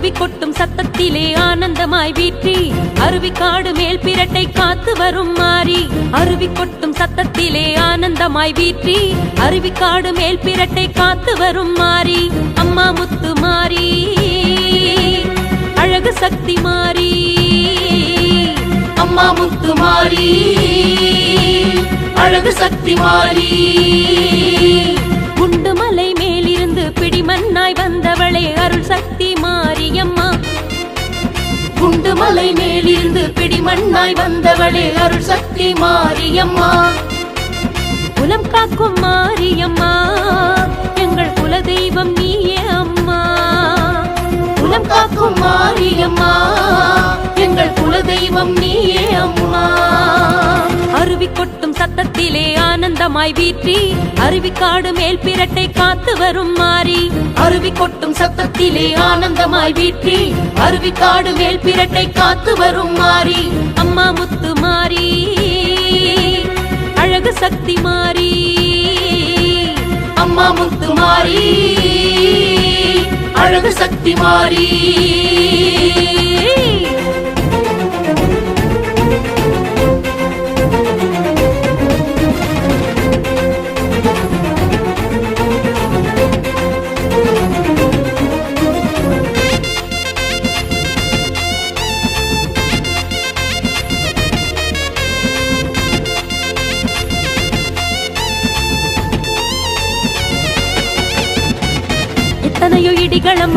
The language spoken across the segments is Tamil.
அருவி கொட்டும் சத்தத்திலே ஆனந்தமாய் வீற்றி. அருவி காடு மேல் பிரட்டை காத்து வரும் மாறி. அருவி கொட்டும் சத்தத்திலே ஆனந்தமாய் வீற்றி. அருவி காடு மேல் பிரட்டை காத்து வரும் மாறி. அம்மா முத்து மாறி. அழகு சக்தி மாறி. அம்மா முத்து மாறி. அழகு சக்தி மாறி. குண்டு மலை மேலிருந்து பிடிமன்னாய் வந்தவர் அருள் சக்தி மாரியம்மா. குண்டுமலை மேலிருந்து பிடிமண்ணாய் வந்தவளே அருள் சக்தி மாரியம்மா. குலம் காக்கும் மாரியம்மா எங்கள் குலதெய்வம் நீயே அம்மா. குலம் காக்கும் மாரியம்மா எங்கள் குலதெய்வம் நீயே அம்மா அருவி கொட்டும் சத்தத்திலே ஆனந்தமாய் வீற்றி அருவி காடு மேல் பிரட்டை காத்து வரும் மாறி. அருவி கொட்டும் சத்தத்திலே ஆனந்தமாய் வீற்றி அருவி காடு மேல் பிரட்டை காத்து வரும் மாறி. அம்மா முத்து மாறி அழகு சக்தி மாறி. அம்மா முத்து மாறி அழகு சக்தி மாறி.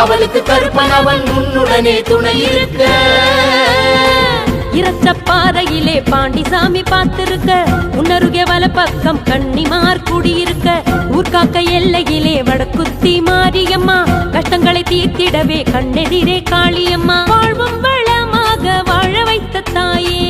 அவளுக்கு கருப்பன் அவன் உன்னுடனே துணை இருக்க. இரச்ச பாறையிலே பாண்டிசாமி பார்த்திருக்க. உன்னருகே வல பக்கம் கண்ணிமார் குடியிருக்க. ஊர்காக்க எல்லையிலே வடக்குத்தி மாரியம்மா. கஷ்டங்களை தீர்த்திடவே கண்ணெதிரே காளியம்மா. வாழ்வும் வளமாக வாழ வைத்த தாயே.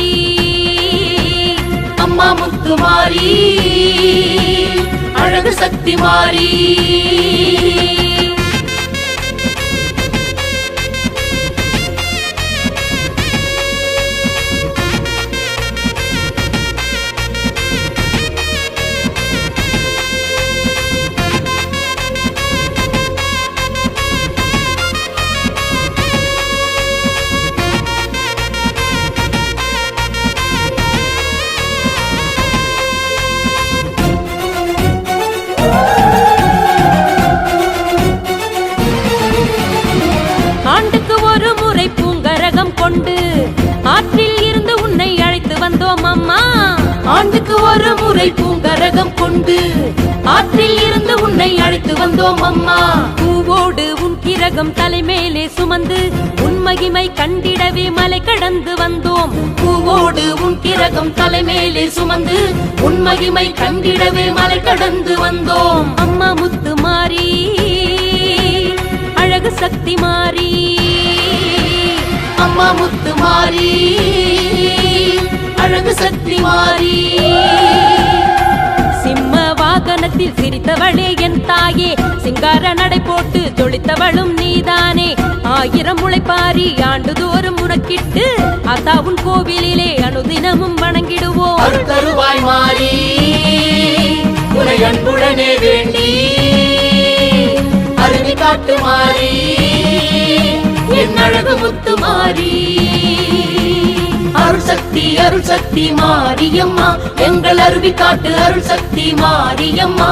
அம்மா மாறி அழகு சக்தி மாறி. கொண்டு ஆற்றில் இருந்து உன்னை அழைத்து வந்தோம் அம்மா. ஆண்டுக்கு ஒரு முறை பூங்கரகம் கொண்டு ஆற்றில் இருந்து உன்னை அழைத்து வந்தோம் அம்மா. பூவோடு உன் கிரகம் தலைமேலே சுமந்து உன் மகிமை கண்டிடவே மலை கடந்து வந்தோம். பூவோடு உன் கிரகம் தலைமேலே சுமந்து உன் மகிமை கண்டிடவே மலை கடந்து வந்தோம். அம்மா முத்து மாறி அழகு சக்தி மாறி. அம்மா முத்து மாறி அழகு சக்தி மாறி. கோலத்தில் சிரித்தவளே என் தாயே சிங்கார நடை போட்டு ஜொலித்தவளும் நீதானே. ஆயிரம் முளைப்பாரி ஆண்டுதோறும் உனக்கிட்டு அத்தாவுன் கோவிலிலே அனுதினமும் வணங்கிடுவோம். அருத்தருவாய் மாறி உனை அன்புடனே வேண்டி அருவி காட்டு மாறி. அழகு முத்து மாறி. அருள் சக்தி அருள் சக்தி மாரியம்மா எங்கள் அருவி காட்டு அருள் சக்தி மாரியம்மா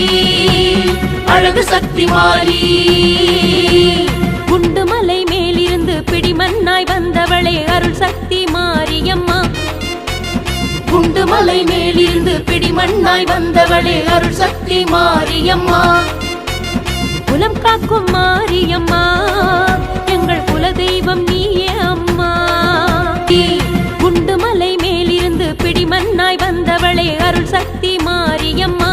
அழகு சக்தி மாறி. குண்டு மலை மேலிருந்து பிடிமண்ணாய் வந்தவளே அருள் சக்தி மாரியம்மா. குண்டு மலை மேலிருந்து பிடிமண்ணாய் வந்தவளே அருள் சக்தி மாரியம்மா. குலம் காக்கும் மாரியம்மா. எங்கள் குலதெய்வம் நீயே அம்மா. குண்டு மலை மேலிருந்து பிடிமண்ணாய் வந்தவளே அருள் சக்தி மாரியம்மா.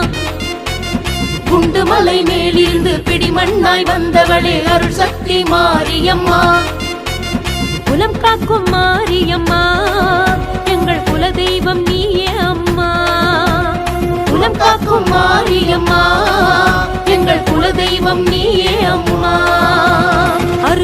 குண்டு மலை மேலிருந்து பிடிமண்ணாய் வந்தவளே அருள் சக்தி மாரியம்மா. குலம் காக்கும் மாரியம்மா எங்கள் குலதெய்வம் நீயே அம்மா. குலம் காக்கும் மாரியம்மா எங்கள் குலதெய்வம் நீயே அம்மா.